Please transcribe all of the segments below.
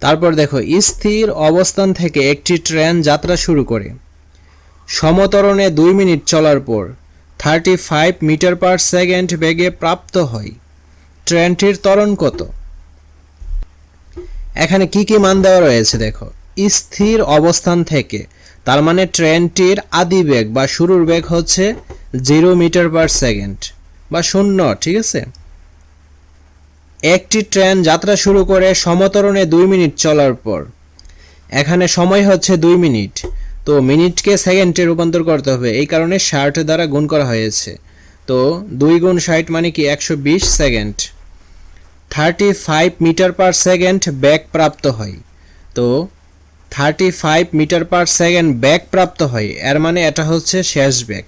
তারপর দেখো, স্থির অবস্থান থেকে একটি ট্রেন যাত্রা শুরু করে। সমতরণে দুই মিনিট চলার পর thirty five metre per second বেগে প্রাপ্ত হয়। ট্রেনটির ত্বরণ কত? এখানে কি কি মান দেওয়া রয়েছে দেখো। স্থির অবস্থান থেকে, তার মানে ট্রেনটির আদি বেগ বা শুরুর বেগ হচ্ছে জিরো মিটার পার সেকেন্ড বা শূন্য, ঠিক আছে? একটি ট্রেন যাত্রা শুরু করে সমতরণে দুই মিনিট চলার পর। এখানে সময় হচ্ছে দুই মিনিট। তো মিনিটকে সেকেন্ডে রূপান্তর করতে হবে। এই কারণে ষাট দ্বারা গুণ করা হয়েছে। তো দুই গুণ ষাট মানে কি একশো বিশ second. Thirty five metre per second back প্রাপ্ত হয়। তো thirty five metre per second back প্রাপ্ত হয়। এর মানে এটা হচ্ছে শেষ ব্যাক।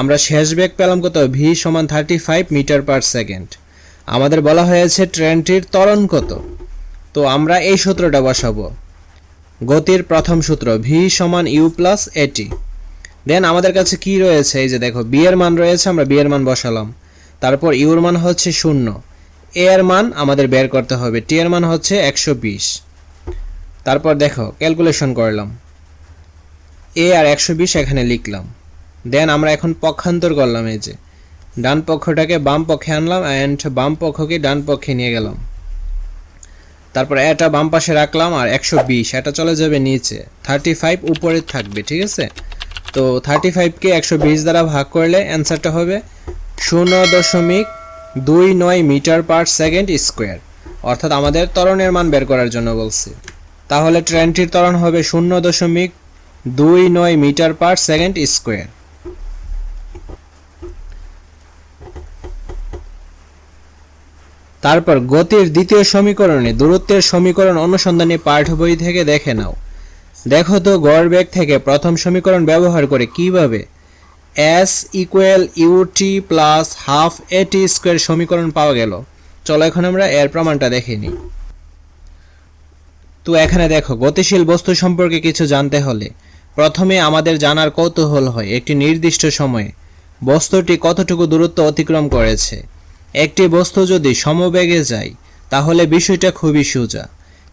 আমরা শেষ ব্যাক পেলাম কত? ভি সমান thirty five metre per second. আমাদের বলা হয়েছে ট্রেনটির ত্বরণ কত। তো আমরা এই সূত্রটা বসাবো। গতির প্রথম সূত্র ভি সমান ইউ প্লাস এটি দেন আমাদের কাছে কি রয়েছে? এই যে দেখো বি এর মান রয়েছে, আমরা বি এর মান বসালাম। তারপর ইউর মান হচ্ছে শূন্য। এ এর মান আমাদের বের করতে হবে। টি এর মান হচ্ছে একশো বিশ। তারপর দেখো ক্যালকুলেশন করলাম। এ আর একশো বিশ এখানে লিখলাম। দেন আমরা এখন পক্ষান্তর করলাম এই যে। ডান পক্ষটাকে বাম পক্ষে আনলাম অ্যান্ড বাম পক্ষকে ডান পক্ষে নিয়ে গেলাম। তারপর এটা বাম পাশে রাখলাম আর একশো বিশ, এটা চলে যাবে নিচে। থার্টি ফাইভ উপরে থাকবে, ঠিক আছে? তো থার্টি ফাইভকে একশো বিশ দ্বারা ভাগ করলে অ্যান্সারটা হবে শূন্য দশমিক দুই নয় মিটার পার সেকেন্ড স্কোয়ার। অর্থাৎ আমাদের ত্বরণের মান বের করার জন্য বলছি। তাহলে ট্রেনটির ত্বরণ হবে শূন্য দশমিক দুই নয় মিটার পার সেকেন্ড স্কোয়ার। তারপর গতির দ্বিতীয় সমীকরণে দূরত্বের সমীকরণ অনুসন্ধানী পাঠ্য বই থেকে দেখে নাও। দেখো তো গড় বেগ থেকে প্রথম সমীকরণ ব্যবহার করে কীভাবে S equal UT plus half AT square সমীকরণ পাওয়া গেল। চলো এখন আমরা এর প্রমাণটা দেখে নিই। তো এখানে দেখো, গতিশীল বস্তু সম্পর্কে কিছু জানতে হলে প্রথমে আমাদের জানার কৌতূহল হয় একটি নির্দিষ্ট সময়ে। বস্তুটি কতটুকু দূরত্ব অতিক্রম করেছে? একটি বস্তু যদি সমবেগে যায়, তাহলে বিষয়টা খুবই সোজা।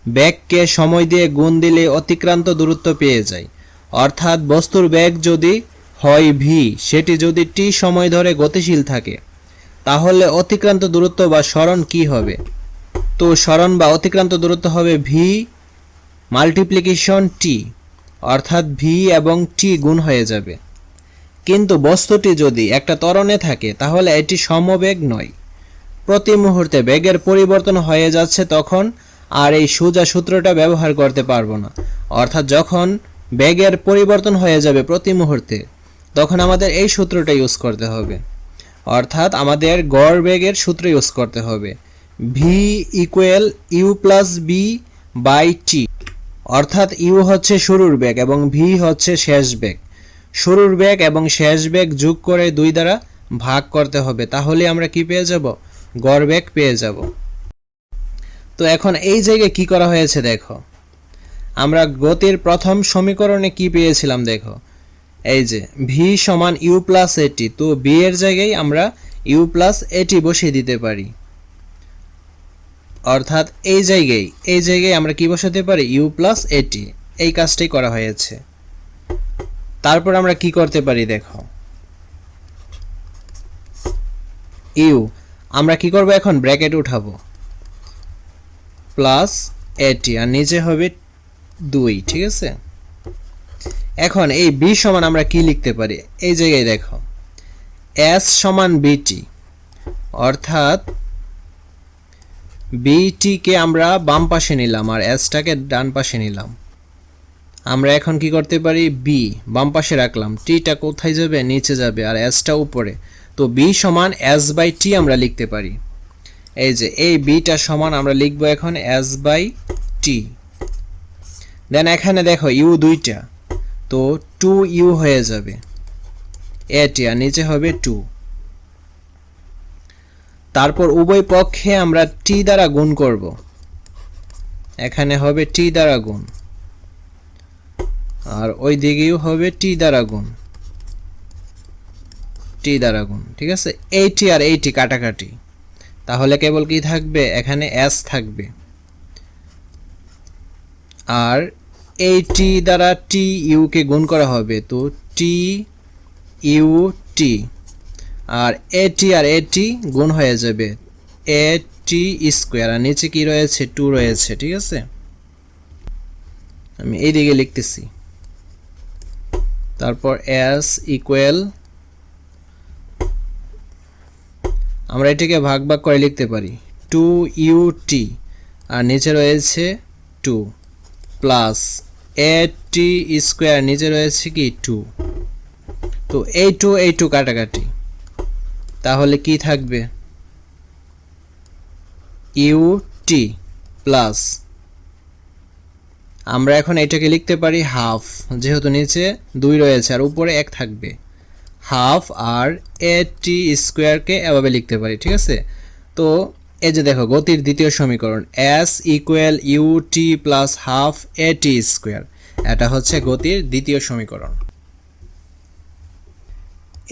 ব্যাগকে সময় দিয়ে গুণ দিলে অতিক্রান্ত দূরত্ব পেয়ে যায়। অর্থাৎ বস্তুর ব্যাগ যদি হয় ভি সেটি যদি টি সময় ধরে গতিশীল থাকে, তাহলে অতিক্রান্ত দূরত্ব বা স্মরণ কি হবে? তো স্মরণ বা অতিক্রান্ত দূরত্ব হবে ভি মাল্টিপ্লিকেশন টি অর্থাৎ ভি এবং টি গুণ হয়ে যাবে। কিন্তু বস্তুটি যদি একটা ত্বরণে থাকে, তাহলে এটি সমবেগ নয়। প্রতি মুহূর্তে বেগের পরিবর্তন হয়ে যাচ্ছে তখন আর এই সোজা সূত্রটা ব্যবহার করতে পারব না। অর্থাৎ যখন বেগের পরিবর্তন হয়ে যাবে প্রতি মুহূর্তে, তখন আমাদের এই সূত্রটা ইউজ করতে হবে। অর্থাৎ আমাদের গড় বেগের সূত্র ইউজ করতে হবে। V equal U plus B by T অর্থাৎ ইউ হচ্ছে শুরুর বেগ এবং ভি হচ্ছে শেষ বেগ। শুরুর বেগ এবং শেষ বেগ যোগ করে দুই দ্বারা ভাগ করতে হবে। তাহলে আমরা কি পেয়ে যাব? গড় বেগ পেয়ে যাব। তো এখন এই জায়গায় কি করা হয়েছে দেখো। আমরা গতির প্রথম সমীকরণে কি পেয়েছিলাম দেখো। এই যে ভি সমান ইউ প্লাস এটি তো বি এর জায়গায় আমরা ইউ প্লাস এটি বসিয়ে দিতে পারি। অর্থাৎ এই জায়গায় এই জায়গায় আমরা কি বসাতে পারি? ইউ প্লাস এটি এই কাজটাই করা হয়েছে। তারপর আমরা কি করতে পারি দেখো। ইউ আমরা কি করব এখন? ব্র্যাকেট উঠাবো। প্লাস এটি আর নিচে হবে দুই, ঠিক আছে? এখন এই বি সমান আমরা কি লিখতে পারি? এই জায়গায় দেখো। এস সমান বিটি অর্থাৎ বিটিকে আমরা বাম পাশে নিলাম আর এসটাকে ডান পাশে নিলাম। আমরা এখন কি করতে পারি? বি বাম পাশে রাখলাম। টিটা কোথায় যাবে? নিচে যাবে। আর এসটা উপরে। তো বি সমান এস বাই টি আমরা লিখতে পারি। এই যে, এই বিটা সমান আমরা লিখব এখন এস বাই টি দেন এখানে দেখো ইউ দুইটা, তো টু ইউ হয়ে যাবে। এটি আর নিচে হবে টু তারপর উভয় পক্ষে আমরা টি দ্বারা গুণ করব। এখানে হবে টি দ্বারা গুণ। আর ওই দিকেও হবে টি দ্বারা গুণ। টি দ্বারা গুণ, ঠিক আছে? এইটি আর এইটি কাটাকাটি। তাহলে কেবল কি থাকবে? এখানে এস থাকবে। আর এই টি দ্বারা টি ইউকে গুণ করা হবে, তো টি ইউ টি আর এ টি আর এ টি গুণ হয়ে যাবে এ টি স্কোয়ার আর নিচে কি রয়েছে? টু রয়েছে, ঠিক আছে? আমি এইদিকে লিখতেছি। তারপর এস ইকুয়াল আমরা এটাকে ভাগ ভাগ করে লিখতে পারি। টু ইউ টি আর নিচে রয়েছে two plus A T square নিচে রয়েছে কি টু তো এই টু এই টু কাটাকাটি। তাহলে কি থাকবে? ইউ টি প্লাস আমরা এখন এটাকে লিখতে পারি হাফ যেহেতু নিচে দুই রয়েছে আর উপরে এক থাকবে। হাফ আর এ টি স্কোয়ারকে এভাবে লিখতে পারি, ঠিক আছে? তো এই যে দেখো, গতির দ্বিতীয় সমীকরণ S equal U T plus half A T square এটা হচ্ছে গতির দ্বিতীয় সমীকরণ।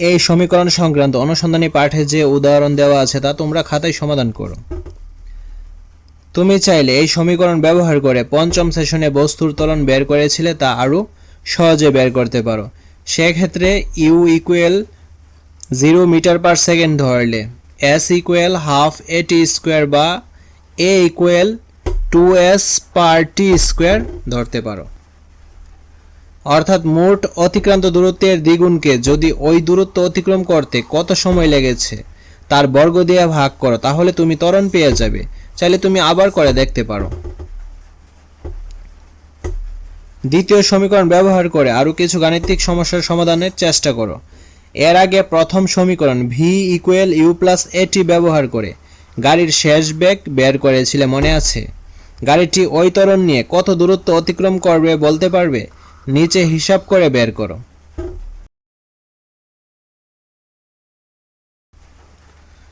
এই সমীকরণ সংক্রান্ত অনুসন্ধানী পাঠে যে উদাহরণ দেওয়া আছে তা তোমরা খাতায় সমাধান করো। তুমি চাইলে এই সমীকরণ ব্যবহার করে পঞ্চম সেশনে বস্তুর ত্বরণ বের করেছিলে তা আরও সহজে বের করতে পারো। সেক্ষেত্রে U equal zero metre per second ধরলে S equal half A T square বা A equal two S per T square ধরতে পারো। অর্থাৎ মোট অতিক্রান্ত দূরত্বের দ্বিগুণকে যদি ওই দূরত্ব অতিক্রম করতে কত সময় লেগেছে তার বর্গ দিয়ে ভাগ করো, তাহলে তুমি ত্বরণ পেয়ে যাবে। চাইলে তুমি আবার করে দেখতে পারো। দ্বিতীয় সমীকরণ ব্যবহার করে আরও কিছু গাণিতিক সমস্যার সমাধানের চেষ্টা করো। এর আগে প্রথম সমীকরণ ভি ইকুয়েল ইউ প্লাস এটি ব্যবহার করে গাড়ির শেষ বেগ বের করেছিলে মনে আছে? গাড়িটি ওই ত্বরণ নিয়ে কত দূরত্ব অতিক্রম করবে বলতে পারবে? নিচে হিসাব করে বের করো।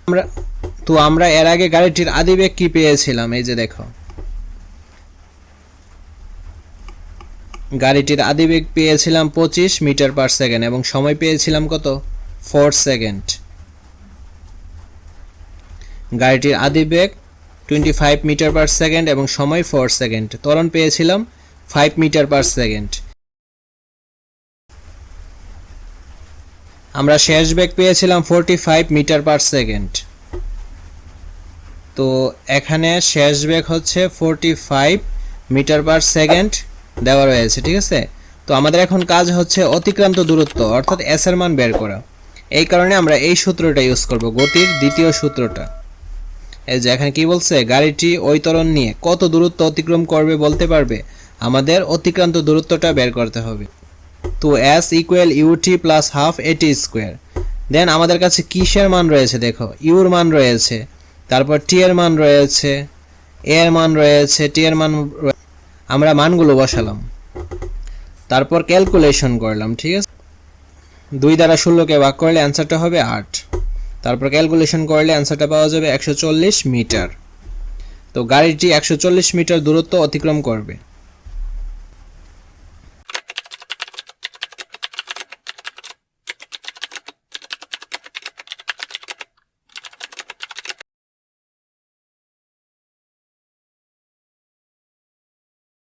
আমরা তো আমরা এর আগে গাড়িটির আদিবেগ কি পেয়েছিলাম? এই যে দেখো। গাড়িটির আদিবেগ পেয়েছিলাম পঁচিশ মিটার পার সেকেন্ড এবং সময় পেয়েছিলাম কত? Four second. গাড়িটির আদিবেগ twenty five metre per second এবং সময় ফোর সেকেন্ড। ত্বরণ পেয়েছিলাম ফাইভ মিটার পার সেকেন্ড। আমরা শেষ বেগ পেয়েছিলাম forty five metre per second. তো এখানে শেষ বেগ হচ্ছে forty five metre per second. দেওয়া রয়েছে, ঠিক আছে? তো আমাদের এখন কাজ হচ্ছে অতিক্রান্ত দূরত্ব, অর্থাৎ এস এর মান বের করা। এই কারণে আমরা এই সূত্রটা ইউজ করব, গতির দ্বিতীয় সূত্রটা। এই যে এখানে কি বলছে? গাড়িটি ওই ত্বরণ নিয়ে কত দূরত্ব অতিক্রম করবে বলতে পারবে? আমাদের অতিক্রান্ত দূরত্বটা বের করতে হবে। তো S equal UT plus half AT square then আমাদের কাছে কিসের মান রয়েছে দেখো? ইউর মান রয়েছে, তারপর টি এর মান রয়েছে এ এর মান রয়েছে টি এর মান আমরা মানগুলো বসালাম। তারপর ক্যালকুলেশন করলাম, ঠিক আছে? দুই দ্বারা ষোলোকে ভাগ করলে অ্যান্সারটা হবে আট। তারপর ক্যালকুলেশন করলে অ্যান্সারটা পাওয়া যাবে একশো চল্লিশ মিটার। তো গাড়িটি একশো চল্লিশ মিটার দূরত্ব অতিক্রম করবে।